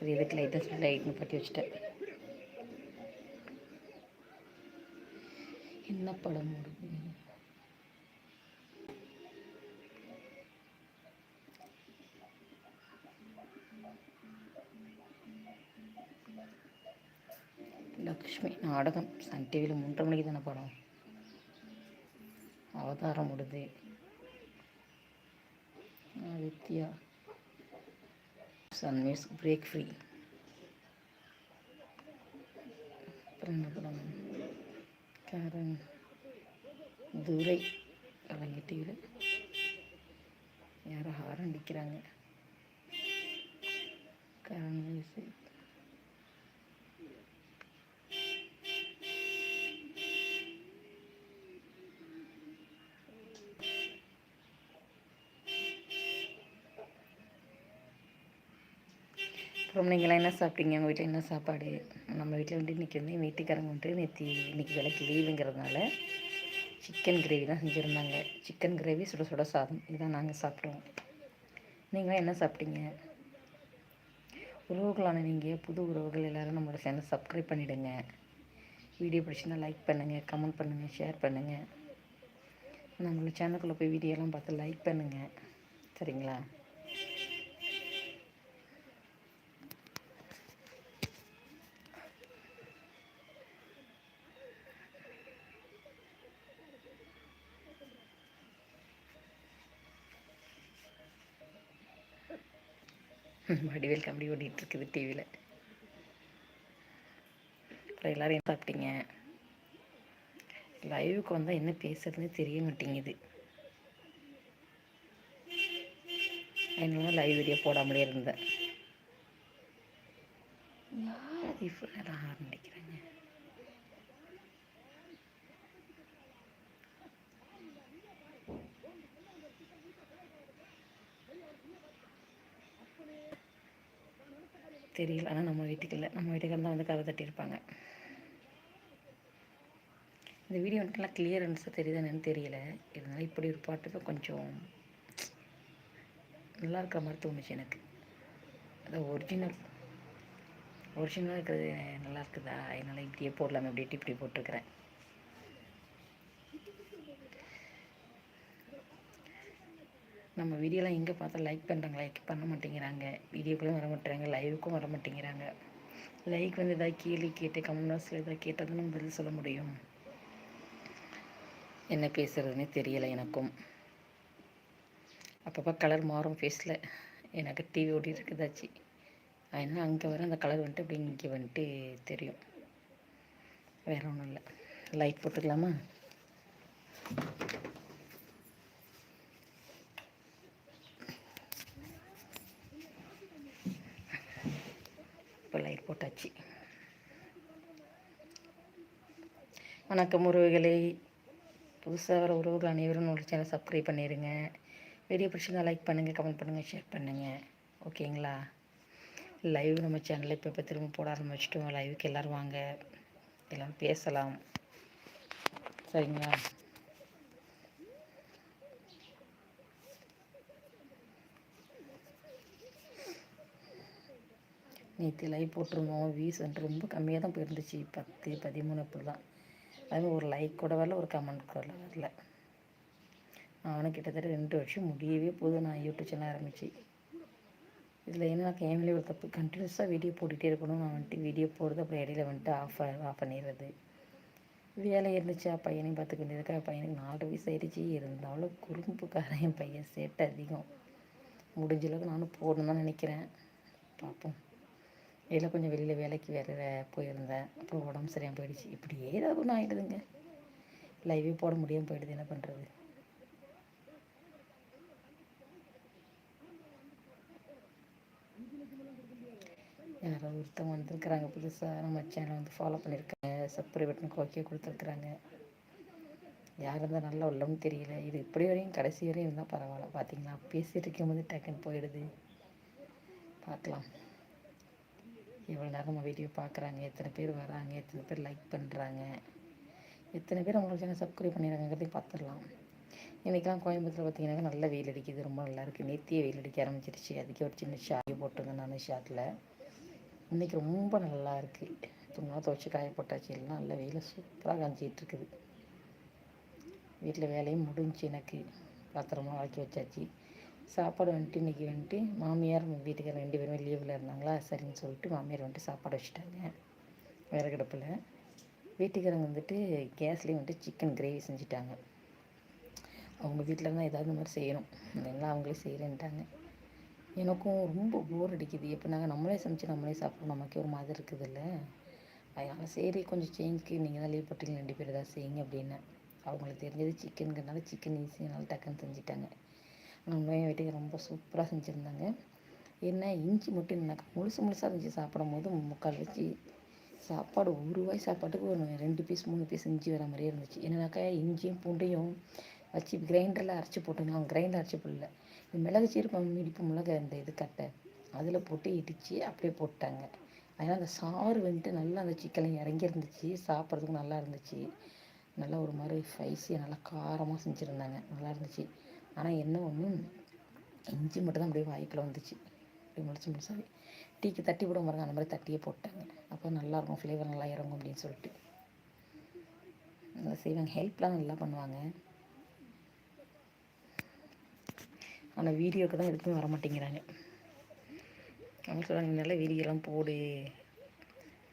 சரி இதுக்கு லைட்டாக சொல்லி லைட்னு பட்டி வச்சுட்டேன். என்ன படம் லக்ஷ்மி நாடகம். சன் டிவியில் மூன்றரை மணிக்கு தானே படம்? அவதாரம் முடிது. Aditya. Sun Music break free அப்புறம் என்ன படம் கரண் துரை கலைஞர் டிவியில் யாரோ ஹாரம் அடிக்கிறாங்க கரண் மியூசிக் அப்புறம் நீங்களாம் என்ன சாப்பிட்டீங்க? உங்கள் வீட்டில் என்ன சாப்பாடு? நம்ம வீட்டில் வந்துட்டு இன்றைக்கி வந்து வீட்டுக்காரங்க வந்துட்டு நேற்று இன்றைக்கி விலைக்கு லீவுங்கிறதுனால சிக்கன் கிரேவி தான் செஞ்சுருந்தாங்க. சிக்கன் கிரேவி சுட சுட சாதம். இதுதான் நாங்கள் சாப்பிட்டோம். நீங்களாம் என்ன சாப்பிட்டீங்க? உறவுகளான நீங்கள் புது உறவுகள் எல்லோரும் நம்மளோட சேனல் சப்ஸ்கிரைப் பண்ணிவிடுங்க வீடியோ பிடிச்சினா லைக் பண்ணுங்கள் கமெண்ட் பண்ணுங்கள் ஷேர் பண்ணுங்கள் நம்மளோட சேனலுக்குள்ளே போய் வீடியோலாம் பார்த்து லைக் பண்ணுங்கள் சரிங்களா? வடிவேல் கம்பி ஓடிட்டு இருக்குது டிவியில் அப்புறம் எல்லோரும் சாப்பிட்டீங்க. லைவுக்கு வந்தால் என்ன பேசுறதுன்னு தெரிய மாட்டேங்குது. அதனால லைவ் வீடியோ போடாமலே இருந்தேன். யார் அது இவ்வளோ நேரம் ஆரம்பிக்கிறாங்க தெரியல. ஆனால் நம்ம வீட்டுக்கு இல்லை. நம்ம வீட்டுக்கு தான் வந்து கதை தட்டியிருப்பாங்க. இந்த வீடியோ வந்துட்டு நல்லா கிளியரன்ஸாக தெரியுது என்னன்னு தெரியல. இருந்தாலும் இப்படி ஒரு பாட்டுக்கு கொஞ்சம் நல்லா இருக்கிற மாதிரி தோணுச்சு எனக்கு. அது ஒரிஜினல் ஒரிஜினலாக இருக்கிறது நல்லா இருக்குதா என்னால் இப்படியே போடலாமே அப்படின்ட்டு இப்படி போட்டிருக்கிறேன். நம்ம வீடியோலாம் எங்கே பார்த்தா லைக் பண்ணுறாங்க லைக் பண்ண மாட்டேங்கிறாங்க. வீடியோக்குள்ளே வர மாட்டேறாங்க லைவுக்கும் வர மாட்டேங்கிறாங்க. லைக் வந்து எதாவது கேள்வி கேட்டு கமெண்ட் பாக்ஸில் எதாவது கேட்டால் தான் நம்ம பதில் சொல்ல முடியும். என்ன பேசுகிறதுனே தெரியலை எனக்கும். அப்பப்போ கலர் மாறும் ஃபேஸில் எனக்கு டிவி ஓடி இருக்குதாச்சு. அதனால் அங்கே வர அந்த கலர் வந்துட்டு அப்படி இங்கே வந்துட்டு தெரியும். வேறு ஒன்றும் இல்லை. லைட் போட்டுக்கலாமா? இப்போ லைட் போட்டாச்சு. வணக்கம் உறவுகளை. புதுசாக வர உறவுகள் அனைவரும் ஒரு சேனல் சப்ஸ்கிரைப் பண்ணிடுங்க வீடியோ பிடிச்சிருந்தா லைக் பண்ணுங்கள் கமெண்ட் பண்ணுங்கள் ஷேர் பண்ணுங்கள் ஓகேங்களா லைவ் நம்ம சேனலில் இப்போ இப்போ திரும்ப போட ஆரம்பிச்சிட்டோம். லைவுக்கு எல்லோரும் வாங்க. எல்லோரும் பேசலாம். சரிங்களா? நேற்று லைவ் போட்டிருந்தோம். வியூஸ் வந்துட்டு ரொம்ப கம்மியாக தான் போயிருந்துச்சு. பத்து பதிமூணு அப்படி தான். அதுமாதிரி ஒரு லைக் கூட வரல ஒரு கமெண்ட் கூட வரல. நானும் கிட்டத்தட்ட ரெண்டு வருஷம் முடியவே போதும். நான் யூடியூப் சேனல் ஆரம்பிச்சு. இதில் என்ன கேமரா ஒரு தப்பு. கண்டினியூஸாக வீடியோ போட்டுகிட்டே இருக்கணும். நான் வந்துட்டு வீடியோ போடுறது அப்புறம் இடையில வந்துட்டு ஆஃப் ஆஃப் பண்ணிடுறது. வேலை இருந்துச்சா? பையனையும் பார்த்துக்க வேண்டியதுக்கா? பையனுக்கு நாலு வயசு ஆயிடுச்சு. இருந்தாலும் குறும்புக்காரன் என் பையன் சேட்டை அதிகம். முடிஞ்ச அளவுக்கு நானும் போடணும் தான் நினைக்கிறேன். பார்ப்போம். இதில் கொஞ்சம் வெளியில் வேலைக்கு வேறு போயிருந்தேன். அப்புறம் உடம்பு சரியாக போயிடுச்சு. இப்படியே ஏதாவது ஒன்று ஆகிடுதுங்க லைவே போட முடியாமல் போயிடுது. என்ன பண்ணுறது யாரோ ஒருத்தவங்க வந்திருக்கிறாங்க. புதுசாக நம்ம சேனல் வந்து ஃபாலோ பண்ணியிருக்காங்க சப்ஸ்கிரைப் பட்டனுக்கு கொடுத்துருக்குறாங்க. யார் இருந்தால் நல்லா உள்ளன்னு தெரியல. இது இப்படி வரையும் கடைசி வரையும் இருந்தால் பரவாயில்ல. பார்த்தீங்களா பேசிகிட்டு இருக்கும்போது டக்குன்னு போயிடுது. பார்க்கலாம். எவ்வளோ நேரம் நம்ம வீடியோ பார்க்குறாங்க. எத்தனை பேர் வராங்க எத்தனை பேர் லைக் பண்ணுறாங்க எத்தனை பேர் நம்மளுக்கு சேனல் சப்ஸ்கிரைப் பண்ணிடுறாங்கிறதையும் பார்த்துடலாம். இன்றைக்கெலாம் கோயம்புத்தூர் பார்த்திங்கனாக்கா நல்ல வெயில் அடிக்குது ரொம்ப நல்லாயிருக்கு நேத்தியே வெயில் அடிக்க ஆரம்பிச்சிருச்சு. அதுக்கே ஒரு சின்ன ஷாரி போட்டிருந்தேன் நான் ஷார்ட்டில் இன்றைக்கி ரொம்ப நல்லா இருக்குது துணிலாம் துவச்சி காய போட்டாச்சு. எல்லாம் நல்ல வெயில் சூப்பராக காஞ்சிட்டு இருக்குது. வீட்டில் வேலையும் முடிஞ்சு எனக்கு. பாத்திரமா வளர்க்கி வச்சாச்சு. சாப்பாடு வந்துட்டு இன்றைக்கி வந்துட்டு மாமியார் வீட்டுக்காரர் ரெண்டு பேருமே லீவில் இருந்தாங்களா? சரின்னு சொல்லிட்டு மாமியார் வந்துட்டு சாப்பாடு வச்சுட்டாங்க. விறகடுப்பில் வீட்டுக்காரங்க வந்துட்டு கேஸ்லேயும் வந்துட்டு சிக்கன் கிரேவி செஞ்சுட்டாங்க. அவங்க வீட்டில் தான் ஏதாவது மாதிரி செய்யணும். எல்லாம் அவங்களே செய்கிறேன்ட்டாங்க எனக்கும் ரொம்ப போர் அடிக்குது. இப்போ நாங்கள் நம்மளே சமைச்சு நம்மளே சாப்பிட்றோம் நமக்கே ஒரு மாதிரி இருக்குதுல்ல. அதனால் சரி கொஞ்சம் சேஞ்சுக்கு நீங்கள் தான் லீவ் போட்டீங்க. ரெண்டு பேர் ஏதாவது செய்யுங்க அப்படின்னு. அவங்களுக்கு தெரிஞ்சது சிக்கனுங்கிறனால சிக்கன் ஈஸியாக டக்குன்னு செஞ்சுட்டாங்க. நம்மளையும் வீட்டுக்கு ரொம்ப சூப்பராக செஞ்சுருந்தாங்க. என்ன இஞ்சி மட்டும் எனக்கு முழுசு முழுசாக இருந்துச்சு சாப்பிடும் போது முக்கால் வச்சு சாப்பாடு ஒரு வாய் சாப்பாட்டுக்கு ஒரு ரெண்டு பீஸ் மூணு பீஸ் இஞ்சி வர மாதிரியே இருந்துச்சு. என்னன்னாக்கா இஞ்சியும் பூண்டையும் வச்சு கிரைண்டரில் அரைச்சி போட்டோங்க அவங்க கிரைண்டர் அரைச்சி போடல. இந்த மிளகு சீரகம் இடிப்பு மிளகு அந்த இது கட்டை அதில் போட்டு இடித்து அப்படியே போட்டாங்க. அதனால் அந்த சாறு வந்துட்டு நல்லா அந்த சிக்கன் இறங்கி இருந்துச்சு. சாப்பிட்றதுக்கு நல்லா இருந்துச்சு. நல்லா ஒரு மாதிரி ஸ்பைஸியாக நல்லா காரமாக செஞ்சுருந்தாங்க. நல்லா இருந்துச்சு. ஆனால் என்ன ஒன்று இஞ்சி மட்டும் தான் அப்படியே வாய்க்குள்ள வந்துச்சு. அப்படியே முடிச்சு முடிச்சாவே டீக்கு தட்டி விட பாருங்க அந்த மாதிரி தட்டியே போட்டாங்க. அப்போ நல்லாயிருக்கும் ஃப்ளேவர் நல்லா இறங்கும் அப்படின்னு சொல்லிட்டு. நல்லா செய்வாங்க. ஹெல்ப்லாம் நல்லா பண்ணுவாங்க. ஆனால் வீடியோக்கு தான் எதுக்குமே வர மாட்டேங்கிறாங்க. அவங்க சொல்கிறாங்க நல்ல வீடியோலாம் போடு.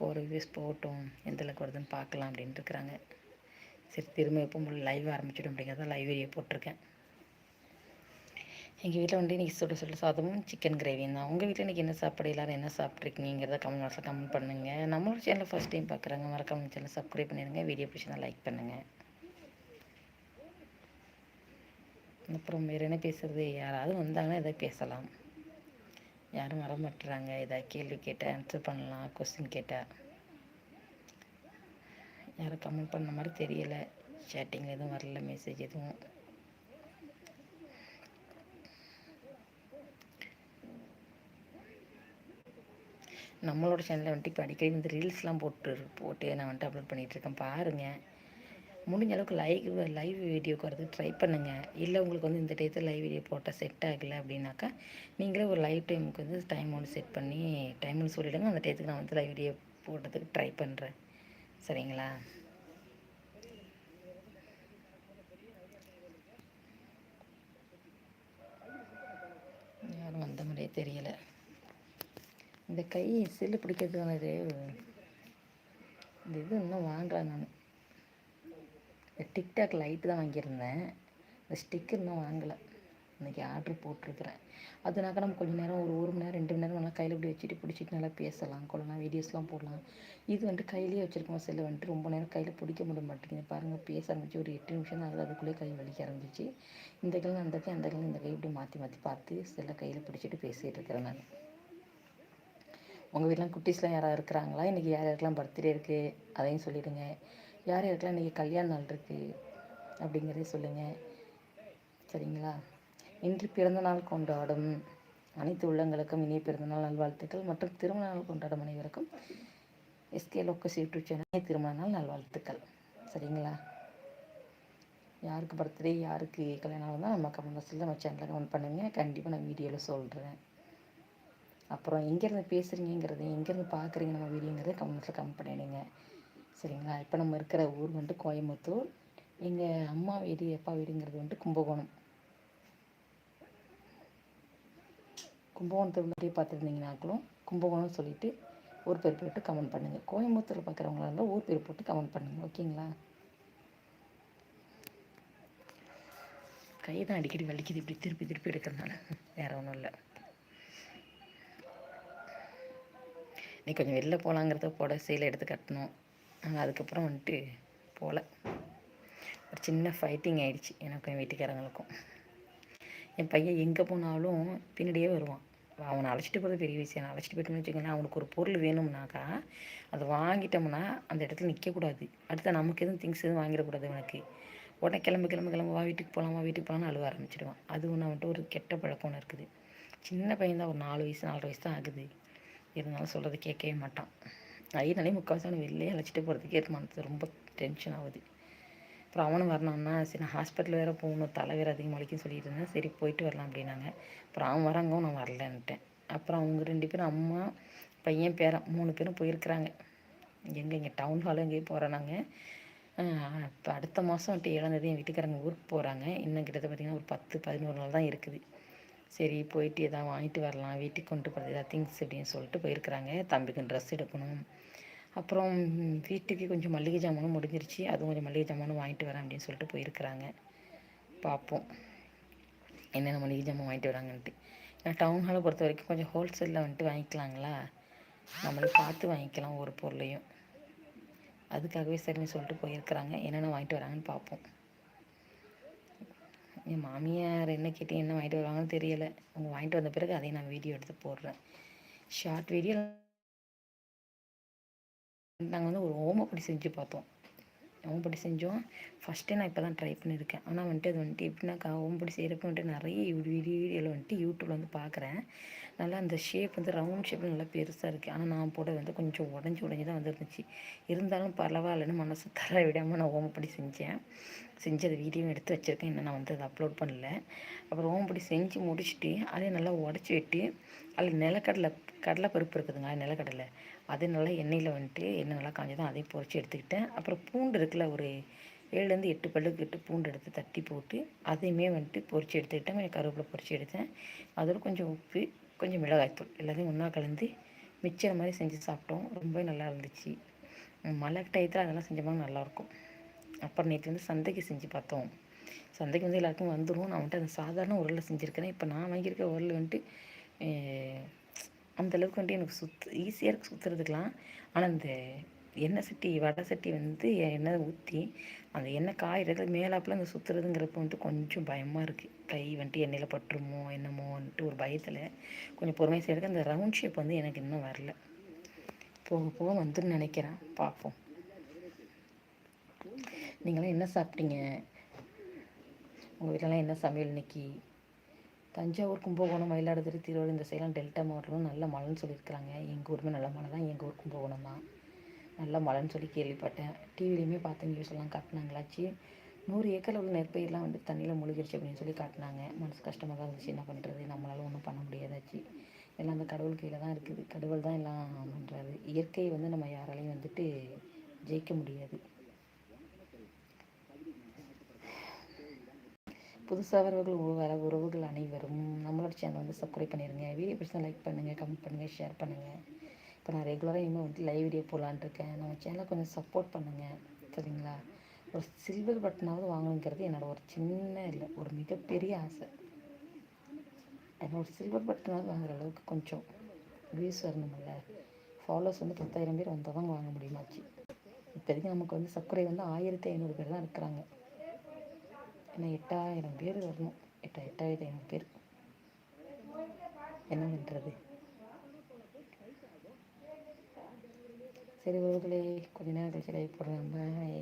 போகிற வியூஸ் போகட்டும். எந்த அளவுக்கு வருதுன்னு பார்க்கலாம் அப்படின்ட்டு இருக்கிறாங்க. சரி திரும்ப எப்போ லைவ் ஆரம்பிச்சிடும் அப்படிங்கிறத லைவ் வீடியோ போட்டிருக்கேன். எங்கள் வீட்டில் வந்து இன்றைக்கி சுட சுட சாதமும் சிக்கன் கிரேவியும் தான். உங்கள் வீட்டில் இன்றைக்கி என்ன சாப்பாடு எல்லோரும் என்ன சாப்பிட்ருக்கீங்கிறத கமெண்ட் பாக்ஸில் கமெண்ட் பண்ணுங்கள் நம்மளோட சேனல் ஃபஸ்ட் டைம் பார்க்குறாங்க மறக்காம சேனல் சப்ஸ்கிரைப் பண்ணிடுங்க. வீடியோ பிடிச்சினா லைக் பண்ணுங்கள் அப்புறம் வேறு என்ன பேசுகிறது யாராவது வந்தாங்கன்னா எதாவது பேசலாம். யாரும் வர மாட்டுறாங்க ஏதாவது கேள்வி கேட்டால் ஆன்சர் பண்ணலாம். கொஸ்டின் கேட்டால் யாரும் கமெண்ட் பண்ண மாதிரி தெரியலை. சேட்டிங் எதுவும் வரல. மெசேஜ் எதுவும். நம்மளோட சேனலில் வந்துட்டு இப்போ அடிக்கடி வந்து ரீல்ஸ்லாம் போட்டு போட்டு நான் வந்துட்டு அப்லோட் பண்ணிகிட்ருக்கேன் பாருங்கள் முடிஞ்ச அளவுக்கு லைவ் லைவ் வீடியோக்கு வரதுக்கு ட்ரை பண்ணுங்கள் இல்லை உங்களுக்கு வந்து இந்த டயத்தில் லைவ் வீடியோ போட்டால் செட் ஆகலை அப்படின்னாக்கா நீங்களே ஒரு லைவ் டைமுக்கு வந்து டைம் ஒன்று செட் பண்ணி டைம் ஒன்று சொல்லிவிடுங்க அந்த டயத்துக்கு நான் வந்து லைவ் வீடியோ போடுறதுக்கு ட்ரை பண்ணுறேன் சரிங்களா? யாரும் வந்த மாதிரியே தெரியலை. இந்த கை செல்லு பிடிக்கிறதுக்கான இந்த இது இன்னும் வாங்கலை நான். டிக்டாக் லைட்டு தான் வாங்கியிருந்தேன். இந்த ஸ்டிக்கர் இன்னும் வாங்கலை. இன்றைக்கி ஆர்ட்ரு போட்டிருக்கிறேன். அதுனாக்கா நம்ம கொஞ்சம் நேரம் ஒரு ஒரு மணி நேரம் ரெண்டு மணி நேரம் நல்லா கையில் இப்படி வச்சுட்டு பிடிச்சிட்டு நல்லா பேசலாம் கொள்ளலாம் வீடியோஸ்லாம் போடலாம். இது வந்துட்டு கையிலேயே வச்சுருக்கோம் செல்லு வந்துட்டு ரொம்ப நேரம் கையில் பிடிக்க முடிய மாட்டேங்குது. பாருங்கள் பேச ஆரம்பிச்சு ஒரு எட்டு நிமிஷம் தான் அதுக்குள்ளேயே கை வலிக்க ஆரம்பிச்சு. இந்த கையில் அந்த கை அந்த கையில் இந்த கை இப்படி மாற்றி மாற்றி பார்த்து செல்லை கையில் பிடிச்சிட்டு பேசிகிட்டு இருக்கிறேன் நான். உங்கள் வீட்டிலாம் குட்டீஸ்லாம் யாராவது இருக்கிறாங்களா? இன்றைக்கி யார் யாருக்கெல்லாம் பர்த்டே இருக்குது அதையும் சொல்லிவிடுங்க யார் யாருக்கெல்லாம் இன்றைக்கி கல்யாண நாள் இருக்குது அப்படிங்கிறதே சொல்லுங்கள் சரிங்களா? இன்று பிறந்த நாள் கொண்டாடும் அனைத்து உள்ளங்களுக்கும் இனிய பிறந்தநாள் நல்வாழ்த்துக்கள் மற்றும் திருமண நாள் கொண்டாடும் அனைவருக்கும் எஸ்கே லோக்கஸ் யூடியூப் சேனல் திருமண நாள் நல்வாழ்த்துக்கள். சரிங்களா? யாருக்கு பர்த்டே யாருக்கு கல்யாணம் தான் நம்ம கமெண்ட் பாக்ஸில் நம்ம சேனலில் கமெண்ட் பண்ணுங்கள் கண்டிப்பாக நான் வீடியோவில் சொல்கிறேன் அப்புறம் எங்கேருந்து பேசுகிறீங்கிறது எங்கேருந்து பார்க்குறீங்க நம்ம வீடியோங்கிறத கமெண்ட்ஸில் கமெண்ட் பண்ணிடுங்க. சரிங்களா? இப்போ நம்ம இருக்கிற ஊர் வந்துட்டு கோயம்புத்தூர். எங்கள் அம்மா வீடு அப்பா வீடுங்கிறது வந்துட்டு கும்பகோணம். கும்பகோணத்தில் முன்னாடி பார்த்துருந்தீங்கனாக்களும் கும்பகோணம் சொல்லிவிட்டு ஊர் பேர் போட்டு கமெண்ட் பண்ணுங்கள் கோயம்புத்தூரில் பார்க்குறவங்களா இருந்தால் ஊர் பேர் போட்டு கமெண்ட் பண்ணுங்கள் ஓகேங்களா? கை தான் அடிக்கடி வலிக்குது. இப்படி திருப்பி திருப்பி எடுக்கிறதுனால வேறு ஒன்றும் இல்லை. நீ கொஞ்சம் வெளில போகலாங்கிறத போட சேலை எடுத்து கட்டணும். நாங்கள் அதுக்கப்புறம் வந்துட்டு போகல ஒரு சின்ன ஃபைட்டிங் ஆகிடுச்சு எனக்கும் என் வீட்டுக்காரங்களுக்கும். என் பையன் எங்கே போனாலும் பின்னாடியே வருவான். அவனை அழைச்சிட்டு போகிறது பெரிய விஷயம். நான் அழைச்சிட்டு போயிட்டோம்னு வச்சுக்கோங்களேன் அவனுக்கு ஒரு பொருள் வேணும்னாக்கா அதை வாங்கிட்டோம்னா அந்த இடத்துல நிற்கக்கூடாது அடுத்த நமக்கு எதுவும் திங்ஸ் எதுவும் வாங்கிடக்கூடாது அவனுக்கு உடனே கிளம்பு கிளம்பு கிளம்பு வா வீட்டுக்கு போகலாம் வா வீட்டுக்கு போகலாம்னு அழுவ ஆரம்பிச்சிடுவான். அது ஒன்று அவன்ட்டு ஒரு கெட்ட பழக்கம் ஒன்று இருக்குது. சின்ன பையன் தான் ஒரு நாலு வயசு நாலரை வயசு தான் ஆகுது. இருந்தாலும் சொல்கிறது கேட்கவே மாட்டான். ஐயனாலே முக்கால்வாசி அவனை வெளிலே அழைச்சிட்டு போகிறதுக்கே மனது ரொம்ப டென்ஷன் ஆகுது. அப்புறம் அவனும் வரணும்னா சரி நான் ஹாஸ்பிட்டல் வேறு போகணும். தலை வேறு அதிகமாக வலிக்குன்னு சொல்லிட்டு இருந்தேன் சரி போயிட்டு வரலாம் அப்படின்னாங்க. அப்புறம் அவன் வராங்க நான் வரலன்ட்டேன் அப்புறம் அவங்க ரெண்டு பேரும் அம்மா பையன் பேரன் மூணு பேரும் போயிருக்கிறாங்க. எங்கே இங்கே டவுன் ஹாலும் எங்கேயும் போகிறோம் நாங்கள் இப்போ அடுத்த மாதம் வந்துட்டு ஏழாந்தேதி என் வீட்டுக்காரங்க ஊருக்கு போகிறாங்க இன்னும் கிட்டத்தட்ட பார்த்திங்கன்னா ஒரு பத்து பதினோரு நாள் தான் இருக்குது. சரி போயிட்டு எதாவது வாங்கிட்டு வரலாம் வீட்டுக்கு கொண்டு போகிறது எதாவது திங்ஸ் அப்படின்னு சொல்லிட்டு போயிருக்கிறாங்க. தம்பிக்கு ட்ரெஸ் எடுக்கணும். அப்புறம் வீட்டுக்கு கொஞ்சம் மல்லிகை ஜாமானும் முடிஞ்சிருச்சு. அதுவும் கொஞ்சம் மல்லிகை ஜாமானும் வாங்கிட்டு வரேன் அப்படின்னு சொல்லிட்டு போயிருக்கிறாங்க. பார்ப்போம். என்னென்ன மளிகை ஜாமான் வாங்கிட்டு வராங்கன்ட்டு. ஏன்னா டவுன் ஹாலை பொறுத்த வரைக்கும் கொஞ்சம் ஹோல்சேலில் வந்துட்டு வாங்கிக்கலாங்களா? நம்மளே பார்த்து வாங்கிக்கலாம் ஒரு பொருளையும். அதுக்காகவே சரின்னு சொல்லிட்டு போயிருக்கிறாங்க. என்னென்ன வாங்கிட்டு வராங்கன்னு பார்ப்போம். என் மாமியார் என்ன கேட்டு என்ன வாங்கிட்டு வருவாங்கன்னு தெரியலை. அவங்க வாங்கிட்டு வந்த பிறகு அதையும் நான் வீடியோ எடுத்து போடுறேன். ஷார்ட் வீடியோ நாங்கள் வந்து ஒரு ஓமப்படி செஞ்சு பார்த்தோம். ஓம்படி செஞ்சோம். ஃபஸ்ட்டே நான் இப்போ தான் ட்ரை பண்ணியிருக்கேன் ஆனால் வந்துட்டு அது வந்துட்டு எப்படின்னாக்கா ஓம்படி செய்கிறப்ப வந்துட்டு நிறைய வீடியோவில் வந்துட்டு யூடியூப்பில் வந்து பார்க்குறேன் நல்லா அந்த ஷேப் வந்து ரவுண்ட் ஷேப் நல்லா பெருசாக இருக்குது ஆனால் நான் போட வந்து கொஞ்சம் உடஞ்சி உடஞ்சி தான் வந்துருந்துச்சு. இருந்தாலும் பரவாயில்லன்னு மனசு தர விடாமல் நான் ஓம்படி செஞ்சேன். செஞ்சு அதை வீடியோ எடுத்து வச்சுருக்கேன். இன்னும் நான் வந்து அதை அப்லோட் பண்ணல. அப்புறம் ஓம்படி செஞ்சு முடிச்சுட்டு அதை நல்லா உடச்சி விட்டு அதில் நிலக்கடலை கடலை பருப்பு இருக்குதுங்க நிலக்கடலை. அது நல்லா எண்ணெயில் வந்துட்டு எண்ணெய் நல்லா காஞ்சதும் அதையும் பொறிச்சு எடுத்துக்கிட்டேன். அப்புறம் பூண்டு இருக்குல்ல ஒரு ஏழுலேருந்து எட்டு பல்லுக்கு எட்டு பூண்டு எடுத்து தட்டி போட்டு அதையுமே வந்துட்டு பொறிச்சு எடுத்துக்கிட்டேன். கொஞ்சம் கருவேப்பிலை பொறிச்சு எடுத்தேன். அதோட கொஞ்சம் உப்பு கொஞ்சம் மிளகாய்த்தூள் எல்லாத்தையும் ஒன்றா கலந்து மிச்சர் மாதிரி செஞ்சு சாப்பிட்டோம். ரொம்ப நல்லா இருந்துச்சு. மழை டயத்தில் அதெல்லாம் செஞ்சோம்னா நல்லாயிருக்கும் அப்புறம் நேற்று வந்து சந்தைக்கு செஞ்சு பார்த்தோம். சந்தைக்கு வந்து எல்லாருக்கும் வந்துடும் நான் வந்துட்டு அந்த சாதாரண உரலில் செஞ்சுருக்கிறேன் இப்போ நான் வாங்கியிருக்க உரல் வந்துட்டு அந்தளவுக்கு வந்துட்டு எனக்கு சுத் ஈஸியாக இருக்குது சுற்றுறதுக்கெலாம் ஆனால் இந்த எண்ணெய் சட்டி வடை சட்டி வந்து எண்ணெய் ஊற்றி அந்த எண்ணெய் காயிறதுக்கு மேலாப்பில் அங்கே சுற்றுறதுங்கிறப்ப வந்துட்டு கொஞ்சம் பயமாக இருக்குது கை வந்துட்டு எண்ணெயில் பட்டுருமோ என்னமோ வந்துட்டு ஒரு பயத்தில் கொஞ்சம் பொறுமையாக செய்கிறதுக்கு அந்த ரவுண்ட் ஷேப் வந்து எனக்கு இன்னும் வரல. போக போக வந்துன்னு நினைக்கிறேன். பார்ப்போம் நீங்களாம் என்ன சாப்பிட்டீங்க? உங்கள் வீட்டிலலாம் என்ன சமையல் இன்னைக்கு? தஞ்சாவூர் கும்பகோணம் மயிலாடுதுறை திருவள்ளூர் இந்த சைடெலாம் டெல்டா மாவட்டம்லாம் நல்ல மழைன்னு சொல்லியிருக்கிறாங்க. எங்கள் ஊருமே நல்ல மழை தான். எங்கள் ஊர் கும்பகோணம் தான். நல்ல மழைன்னு சொல்லி கேள்விப்பட்டேன். டிவிலையுமே பார்த்து நியூஸ் எல்லாம் காட்டினாங்களாச்சு நூறு ஏக்கரில் உள்ள நெற்பயிரெலாம் வந்து தண்ணியில் முழுகிருச்சு அப்படின்னு சொல்லி காட்டினாங்க. மனசு கஷ்டமாக தான் இருந்துச்சு. என்ன பண்ணுறது நம்மளால் ஒன்றும் பண்ண முடியாதாச்சு எல்லாம் அந்த கடவுள் கையில் தான் இருக்குது. கடவுள் தான் எல்லாம் பண்ணுறாரு இயற்கையை வந்து நம்ம யாராலையும் வந்துட்டு ஜெயிக்க முடியாது. புதுசாக வரவர்கள் வர உறவுகள் அனைவரும் நம்மளோட சேனல் வந்து சப்ஸ்கிரைப் பண்ணிடுங்க வீடியோ பிடிச்சா லைக் பண்ணுங்கள் கமெண்ட் பண்ணுங்கள் ஷேர் பண்ணுங்கள் இப்போ நான் ரெகுலராக இனிமேல் வந்து லைவ் வீடியோ போடலான் இருக்கேன். நம்ம சேனலை கொஞ்சம் சப்போர்ட் பண்ணுங்கள் சரிங்களா? ஒரு சில்வர் பட்டனாவது வாங்கணுங்கிறது என்னோடய ஒரு சின்ன இல்லை ஒரு மிகப்பெரிய ஆசை. என்னோட ஒரு சில்வர் பட்டனாவது வாங்குற அளவுக்கு கொஞ்சம் வியூஸ் வரணுமில்ல ஃபாலோவர்ஸ் வந்து பத்தாயிரம் பேர் வந்தால் தான் வாங்க முடியுமாச்சு. இப்போதைக்கு நமக்கு வந்து சர்க்கரை வந்து ஆயிரத்தி ஐநூறு பேர் தான் இருக்கிறாங்க. ஏன்னா எட்டாயிரம் பேர் வரணும் எட்டா எட்டாயிரத்தி ஐநூறு பேர் என்ன பண்ணுறது சரி உறவுகளே கொஞ்ச நேரம் கழிச்சு லைவ் போடுறேன் பாய்